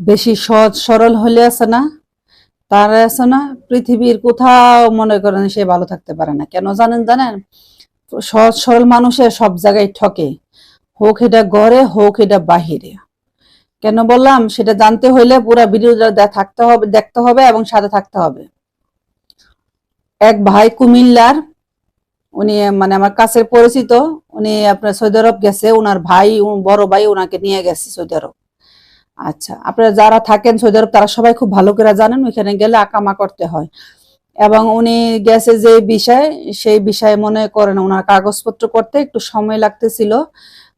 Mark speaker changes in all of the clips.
Speaker 1: বেশি সহজ, সরল হলে আছে না, তার আছে না, পৃথিবীর কোথাও মনে করেন সে ভালো থাকতে পারে না। কেন জানেন জানেন? সহজ, সরল মানুষের সব জায়গায় ঠকে। হোক এটা ঘরে, হোক এটা বাহিরে। কেন বললাম? সেটা জানতে হইলে পুরা ভিডিওটা থাকতে হবে, দেখতে হবে এবং সাথে থাকতে হবে। এক ভাই কুমিল্লার, উনি মানে আমার কাছের পরিচিত, উনি আপনার সৌদি আরব গেছে ওনার ভাই, বড় ভাই ওনাকে নিয়ে গেছে সৌদি আরব। আচ্ছা আপনারা যারা থাকেন সৌদি আরব, তারা সবাই খুব ভালো করে জানেন, ওইখানে গেলে আকামা করতে হয়। এবং উনি গেছে যে বিষয়, সেই বিষয়ে মনে করেন ওনার কাগজপত্র করতে একটু সময় লাগতেছিল,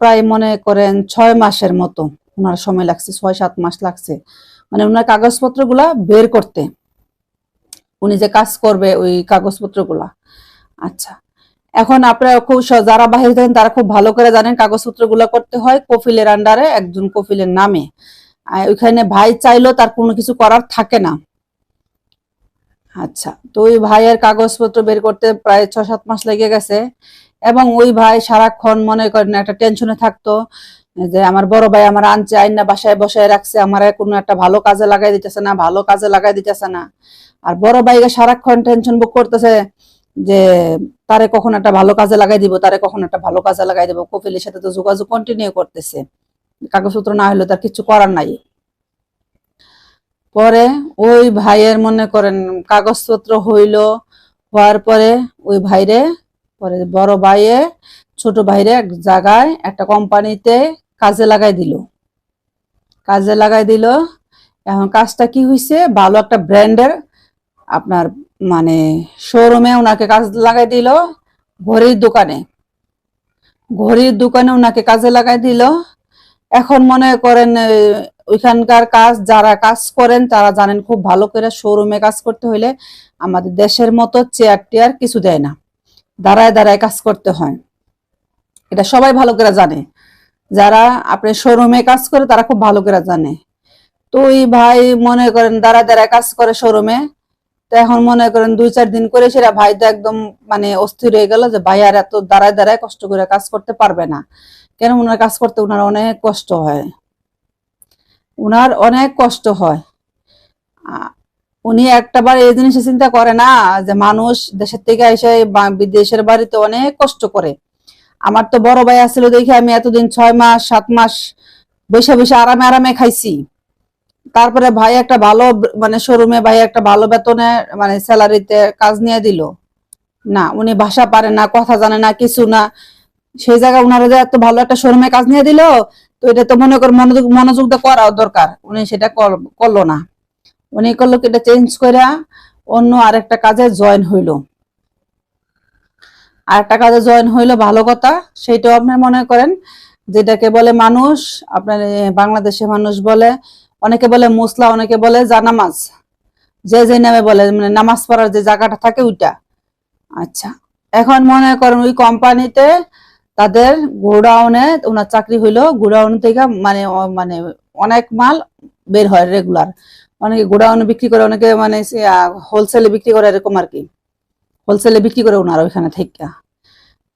Speaker 1: প্রায় মনে করেন ছয় মাসের মতো ওনার সময় লাগছে, ছয় সাত মাস লাগছে। মানে ওনার কাগজপত্রগুলা বের করতে। উনি যে কাজ করবে ওই কাগজপত্রগুলা। আচ্ছা এখন আপনারা খুব যারা বাহিরে থাকেন, তারা খুব ভালো করে জানেন কাগজপত্রগুলো করতে হয় কফিলের আন্ডারে, একজন কফিলের নামে। ওইখানে ভাই চাইলেও তার কোনো কিছু করার থাকে না। আচ্ছা তো ওই ভাইয়ের কাগজপত্র বের করতে প্রায় ছ সাত মাস লেগে গেছে। এবং ওই ভাই সারাক্ষণ মনে করেন একটা টেনশনে থাকতো, যে আমার বড় ভাই আমার আনছে, আইনা বাসায় বসায় রাখছে, আমার কোনো একটা ভালো কাজে লাগাই দিতেছে না, ভালো কাজে লাগাই দিতেছে না। আর বড় ভাইকে সারাক্ষণ টেনশন বুক করতেছে যে তারে কখন একটা ভালো কাজে লাগাই দিব, তারে কখন একটা ভালো কাজে লাগাই দিব। কপিলের সাথে তো যোগাযোগ কন্টিনিউ করতেছে। কাগজপত্র না হলে তার কিছু করার নাই। পরে ওই ভাইয়ের মনে করেন কাগজপত্র হইল, হওয়ার পরে ওই ভাইরে, পরে বড় ভাইয়ে, ছোট ভাইরে এক জায়গায় একটা কোম্পানিতে কাজে লাগাই দিল। কাজে লাগাই দিল। এখন কাজটা কি হয়েছে ভালো একটা ব্র্যান্ডের আপনার মানে শোরুমে ওনাকে কাজ লাগাই দিল, ঘড়ির দোকানে। ঘড়ির দোকানে ওনাকে কাজে লাগাই দিল। এখন মনে করেন ওইখানকার কাজ, যারা কাজ করেন, তারা জানেন খুব ভালো করে শোরুমে কাজ করতে হইলে আমাদের দেশের মতো চেয়ার টেয়ার কিছু দেয় না। দাঁড়ায় দাঁড়ায় কাজ করতে হয়। এটা সবাই ভালো করে জানে। যারা আপনি শোরুমে কাজ করে, তারা খুব ভালো করে জানে। তো ওই ভাই মনে করেন, দাঁড়ায় দাঁড়ায় কাজ করে শোরুমে তো এখন মনে করেন দুই, চার দিন করে সেটা ভাই তো একদম মানে অস্থির হয়ে গেল যে ভাই আর এত দাঁড়ায় দাঁড়ায় কষ্ট করে কাজ করতে পারবে না। কেন ওনার কাজ করতে ওনার অনেক কষ্ট হয়। ওনার অনেক কষ্ট হয়। উনি একটাবার এই জিনিসটা চিন্তা করে না যে মানুষ দেশের থেকে এসে বিদেশের বাড়িতে অনেক কষ্ট করে। আমার তো বড় ভাই আসছিল দেখে আমি এতদিন ছয় মাস, সাত মাস বসে বসে আরামে আরামে খাইছি। তারপরে ভাই একটা ভালো মানে শোরুমে ভাই একটা ভালো বেতনে মানে স্যালারিতে কাজ নিয়ে দিল। না, উনি ভাষা পারে না, কথা জানে না, কিছু না। সেই জায়গায় উনারা যে এত ভালো একটা শোরুমে কাজ নিয়ে দিল, তো এটা তো মনে কর মনোযোগ মনোযোগ করাও দরকার। উনি সেটা কর- করল না। উনি করল এটা চেঞ্জ করে অন্য আরেকটা কাজে জয়েন হইল। আরেকটা কাজে জয়েন হইল, ভালো কথা, সেইটাও আপনার মনে করেন। যেটাকে বলে মানুষ, আপনার বাংলাদেশে মানুষ বলে অনেকে বলে মুসলা, অনেকে বলে জানামাজ যে যে নামে বলে মানে নামাজ পড়ার যে জায়গাটা থাকে ওইটা। আচ্ছা এখন মনে করেন ওই কোম্পানিতে তাদের গোডাউনে ওনার চাকরি হইল, গোডাউন থেকে মানে মানে অনেক মাল বের হয় রেগুলার। অনেকে গোডাউনে বিক্রি করে, অনেকে মানে হোলসেলে বিক্রি করে এরকম আর কি। হোলসেলে বিক্রি করে ওনারা ওইখানে থেকে।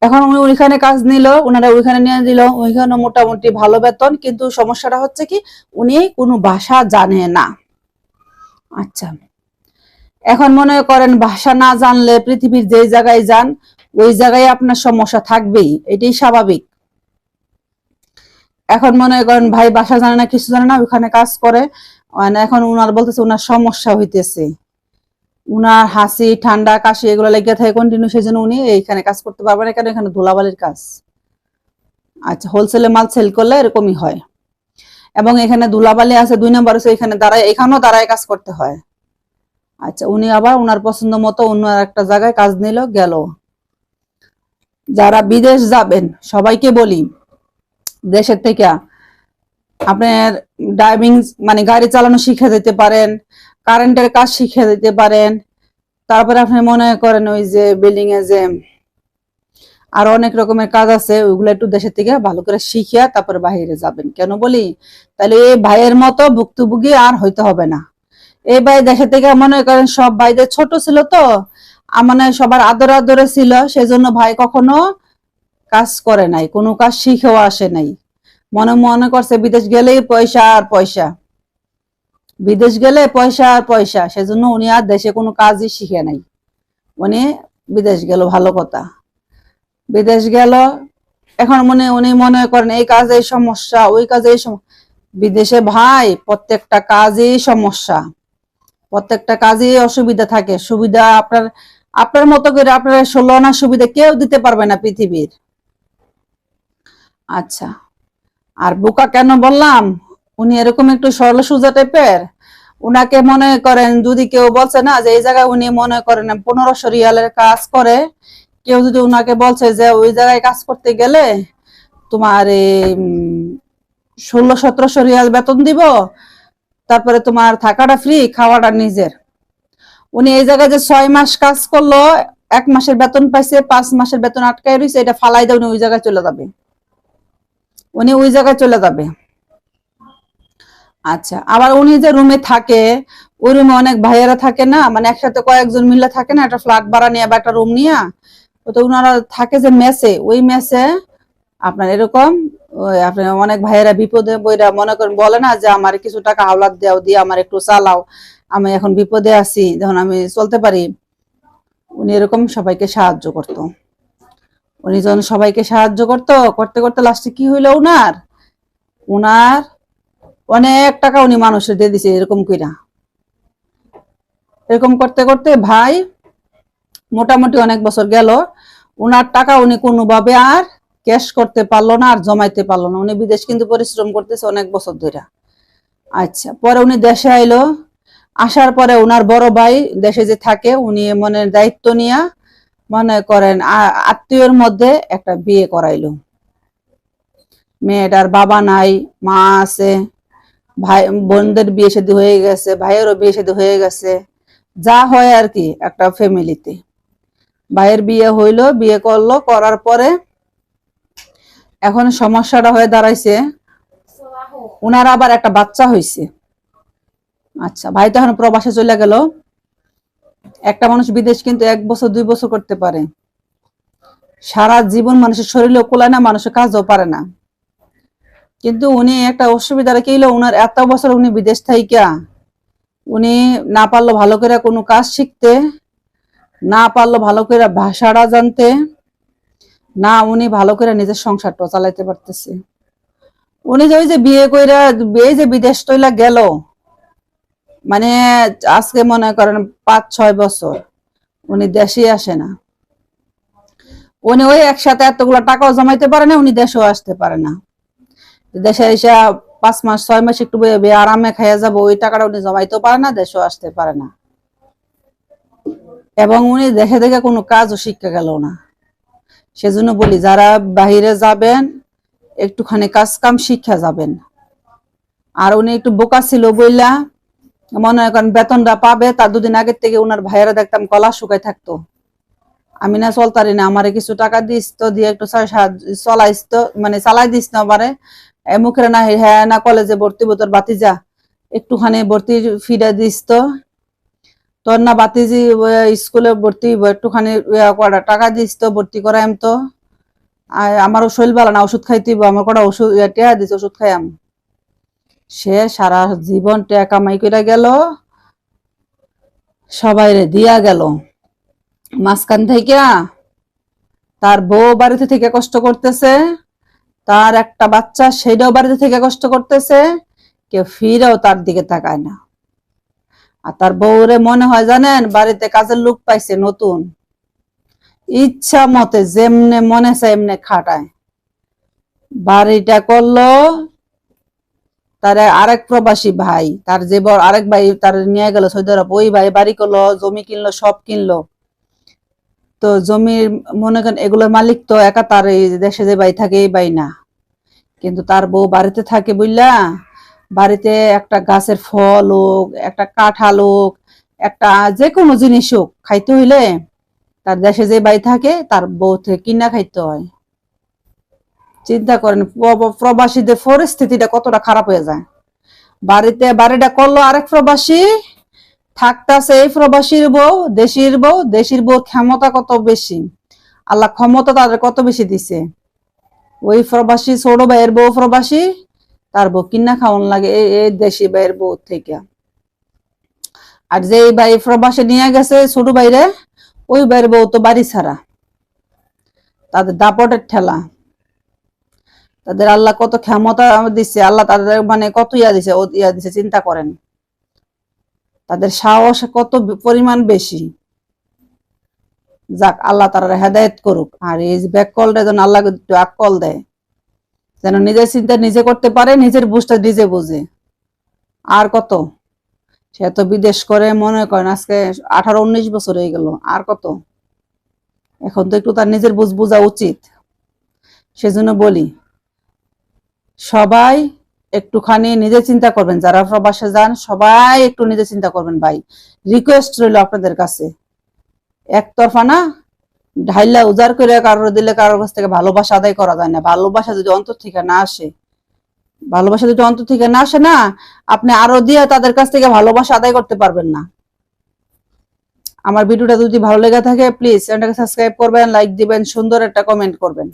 Speaker 1: এখন উনি ওইখানে কাজ নিল, ওনারা ওইখানে নিয়ে দিল ওইখানে মোটামুটি ভালো বেতন, কিন্তু সমস্যাটা হচ্ছে কি, উনি কোনো ভাষা জানে না। আচ্ছা এখন মনে করেন ভাষা না জানলে পৃথিবীর যেই জায়গায় যান, ওই জায়গায় আপনার সমস্যা থাকবেই, এটাই স্বাভাবিক। এখন মনে করেন ভাই ভাষা জানে না, কিছু জানে না ওখানে কাজ করে মানে এখন উনার বলতেছে উনার সমস্যা হইতেছে। উনার হাসি, ঠান্ডা, কাশি, এগুলো লেগে থাকে কন্টিনিউ সেই জন্য উনি এইখানে কাজ করতে পারবেন না, কেন এখানে ধুলাবালির কাজ? আচ্ছা হোলসেলে মাল সেল করলে এরকমই হয়। এবং এখানে ধুলাবালি আছে দুই নম্বর আছে এখানে দাঁড়ায়, এখানেও দাঁড়ায় কাজ করতে হয়। আচ্ছা উনি আবার উনার পছন্দ মতো অন্য একটা জায়গায় কাজ নিল, গেল। যারা বিদেশ যাবেন, সবাইকে বলি, দেশের থেকে আপনার ড্রাইভিং মানে গাড়ি চালানো শিখে দিতে পারেন কারেন্টের কাজ শিখে দিতে পারেন। তারপরে আপনি মনে করেন ওই যে বিল্ডিং এ যে আরও অনেক রকমের কাজ আছে, ওইগুলো একটু দেশের থেকে ভালো করে শিখিয়া তারপরে বাইরে যাবেন। কেন বলি? তাহলে এই ভাইয়ের মতো ভুক্তভোগী আর হইতে হবে না। এই ভাই দেশের থেকে মনে করেন সব ভাইদের ছোট ছিল তো মানে সবার আদরে আদরে ছিল, সেজন্য ভাই কখনো কাজ করে নাই, কোনো কাজ শিখেও আসে নাই। মনে মনে করছে বিদেশ গেলেই পয়সা আর পয়সা। বিদেশ গেলে পয়সা আর পয়সা, সেজন্য উনি আর দেশে কোনো কাজই শিখে নাই। উনি বিদেশ গেল, ভালো কথা। বিদেশ গেল, এখন মনে, উনি মনে করেন, এই কাজে সমস্যা, ওই কাজে বিদেশে ভাই, প্রত্যেকটা কাজেই সমস্যা। প্রত্যেকটা কাজেই অসুবিধা থাকে। সুবিধা আপনার আপনার মতো করে আপনার ষোলো আনা সুবিধা কেউ দিতে পারবে না পৃথিবীর। আচ্ছা। আর বোকা কেন বললাম? উনি এরকম একটু সরল সোজা টাইপের? উনাকে মনে করেন, যদি কেউ বলছে না যে এই জায়গায় উনি মনে করেন পনেরোশো রিয়ালের কাজ করে, কেউ যদি উনাকে বলছে যে ওই জায়গায় কাজ করতে গেলে তোমার ষোলো সতেরোশো রিয়াল বেতন দিব, তারপরে তোমার থাকাটা ফ্রি খাওয়াটা নিজের। উনি এই জায়গায় যে ছয় মাস কাজ করল, এক মাসের বেতন পাইছে, পাঁচ মাসের বেতন আটকায় রয়েছে এটা ফালাই দেয় উনি ওই জায়গায় চলে যাবে। উনি ওই জায়গায় চলে যাবে। আচ্ছা আবার উনি যে রুমে থাকে, ওই রুমে অনেক ভাইয়েরা থাকে না মানে একসাথে কয়েকজন মিলে থাকে না, একটা ফ্ল্যাট ভাড়া নিয়ে বা একটা রুম নিয়ে, তো উনারা থাকে যে মেসে ওই মেসে আপনার এরকম অনেক ভাইয়েরা বিপদে বইরা মনে করেন, বলে না যে আমার কিছু টাকা হাওলাত দাও, দিয়ে আমার একটু চালাও, আমি এখন বিপদে আছি যখন আমি চলতে পারি। উনি এরকম সবাইকে সাহায্য করত। উনি যখন সবাইকে সাহায্য করত, করতে করতে লাস্টে কি হইল উনার? উনার অনেক টাকা উনি মানুষের দিয়ে দিছে এরকম কইরা। এরকম করতে করতে ভাই মোটামুটি অনেক বছর গেল, উনার টাকা উনি কোনোভাবে আর ক্যাশ করতে পারল না আর জমাইতে পারল না। উনি বিদেশ কিন্তু পরিশ্রম করতেছে অনেক বছর ধরে আচ্ছা পরে উনি দেশে আইলো, আসার পরে উনার বড় ভাই দেশে যে থাকে, উনি মনে দায়িত্ব নিয়া মনে করেন আত্মীয়র মধ্যে একটা বিয়ে করাইলো। মেয়েটার বাবা নাই, মা আছে ভাই, বোনদের বিয়ে শাদী হয়ে গেছে, ভাইয়েরও বিয়ে শাদী হয়ে গেছে। যা হয় আর কি একটা ফ্যামিলিতে ভাইয়ের বিয়ে হইল, বিয়ে করল, করার পরে এখন সমস্যাটা হয়ে দাঁড়াইছে। উনার আবার একটা বাচ্চা হইছে। আচ্ছা ভাই তো এখন প্রবাসে চলে গেল। একটা মানুষ বিদেশ কিন্তু এক বছর, দুই বছর করতে পারে। সারা জীবন মানুষের শরীরে কোলায় না, মানুষের কাজও পারে না। কিন্তু উনি একটা অসুবিধা রেখে এলো উনার এত বছর উনি বিদেশ থাইকা। উনি না পারল ভালো করে কোনো কাজ শিখতে, না পারল ভালো করে ভাষাটা জানতে, না উনি ভালো করে নিজের সংসারটা চালাইতে পারতেছে। উনি যে ওই যে বিয়ে কইরা, এই যে বিদেশ তৈলা গেল মানে আজকে মনে করেন পাঁচ, ছয় বছর, উনি দেশে আসে না। উনি ওই একসাথে এতগুলো টাকাও জমাইতে পারে না, উনি দেশেও আসতে পারে না। দেশে এসে পাঁচ মাস, ছয় মাস একটু আরামে খাইয়া যাব, ওই টাকাটা উনি জমাইতেও পারে না, দেশেও আসতে পারে না। এবং উনি দেখে দেখে কোনো কাজও শিক্ষা গেল না। সেজন্য বলি, যারা বাহিরে যাবেন, একটুখানি কাজ কাম শিক্ষা যাবেন। আর উনি একটু বোকা ছিল বইলা, মনে করেন বেতনটা পাবে, তার দুদিন আগের থেকে উনার ভাইয়েরা দেখতাম কলা শুকাই থাকতো। আমি না চলতারি না, আমারে কিছু টাকা দিস তো, দিয়ে একটু চলাইস তো মানে চালাই দিস না আমারে। মুখের না হ্যাঁ না, কলেজে ভর্তি তোর বাতিজা। একটুখানি ভর্তি ফিরা দিস তো। তোর না বাতিজি স্কুলে ভর্তি একটুখানি কটা টাকা দিস তো, ভর্তি করাইম তো। আমারও শরীর ভালো না, ওষুধ খাইতে আমার কটা ওষুধ টেয়া দিস, ওষুধ খাইয়াম। সে সারা জীবন টেয়া কামাই করে গেল। সবাইরে দিয়া গেল। মাঝখান থেকে তার বউ বাড়িতে থেকে কষ্ট করতেছে। তার একটা বাচ্চা সেটাও বাড়িতে থেকে কষ্ট করতেছে, কেউ ফিরেও তার দিকে তাকায় না। আর তার বউরে মনে হয় জানেন, বাড়িতে কাজের লোক পাইছে নতুন। ইচ্ছা মতে যেমনে মনে এমনে খাটায়। বাড়িটা করল তার আরেক প্রবাসী ভাই, তার যে বড় আরেক ভাই তার নিয়ে গেল সৌদি আরব। ওই ভাই বাড়ি করল, জমি কিনলো, সব কিনলো। তো জমির, মনে করেন এগুলোর মালিক তো একা তার এই দেশে যে ভাই থাকে, এই ভাই না। কিন্তু তার বউ বাড়িতে থাকে বুঝলা বাড়িতে একটা গাছের ফল হোক, একটা কাঁঠাল হোক, একটা যে কোনো জিনিস হোক, খাইতে হইলে তার দেশে যে বাই থাকে, তার বউ থেকে কিনা খাইতে হয়। চিন্তা করেন, প্রব- প্রবাসীদের পরিস্থিতিটা কতটা খারাপ হয়ে যায়। বাড়িতে, বাড়িটা করল আরেক প্রবাসী থাকতাছে এই প্রবাসীর বউ, দেশির বউ দেশির বউ ক্ষমতা কত বেশি? আল্লাহ ক্ষমতা তাদের কত বেশি দিছে? ওই প্রবাসী ছোট ভাইয়ের বউ প্রবাসী, তার বউ কিনা খাওয়ান লাগে এই দেশি ভাইয়ের বউ থেকে। আর যে ভাই প্রবাসে নিয়ে গেছে ছোট বাইরে ওই বাইরে বউ তো বাড়ি ছাড়া। তাদের দাপটের ঠেলা। তাদের আল্লাহ কত ক্ষমতা দিচ্ছে আল্লাহ তাদের মানে কত ইয়া দিছে, ও ইয়া দিছে, চিন্তা করেন। তাদের সাহস কত পরিমাণ বেশি? যাক, আল্লাহ তারা হেদায়েত করুক। আর এই যে ব্যাক কলটা যেন আল্লাহ আকল দেয়, যেন নিজের চিন্তা নিজে করতে পারে, নিজের বুঝটা নিজে বুঝে। আর কত? সে তো বিদেশ করে মনে করেন আজকে আঠারো, উনিশ বছর হয়ে গেল, আর কত? এখন তো একটু তার নিজের বুঝ বোঝা উচিত। সেজন্য বলি, সবাই একটুখানি নিজে চিন্তা করবেন, যারা প্রবাসে যান, সবাই একটু নিজে চিন্তা করবেন ভাই। রিকোয়েস্ট রইল আপনাদের কাছে। একতরফা না, ঢাইলা উজাড় করে কারোর দিলে কারোর কাছ থেকে ভালোবাসা আদায় করা যায় না। ভালোবাসা যদি অন্তর থেকে না আসে, ভালোবাসা যদি অন্তর থেকে না আসে না, আপনি আরও দিয়ে তাদের কাছ থেকে ভালোবাসা আদায় করতে পারবেন না। আমার ভিডিওটা যদি ভালো লেগে থাকে প্লিজ চ্যানেলটাকে সাবস্ক্রাইব করবেন লাইক দিবেন, সুন্দর একটা কমেন্ট করবেন।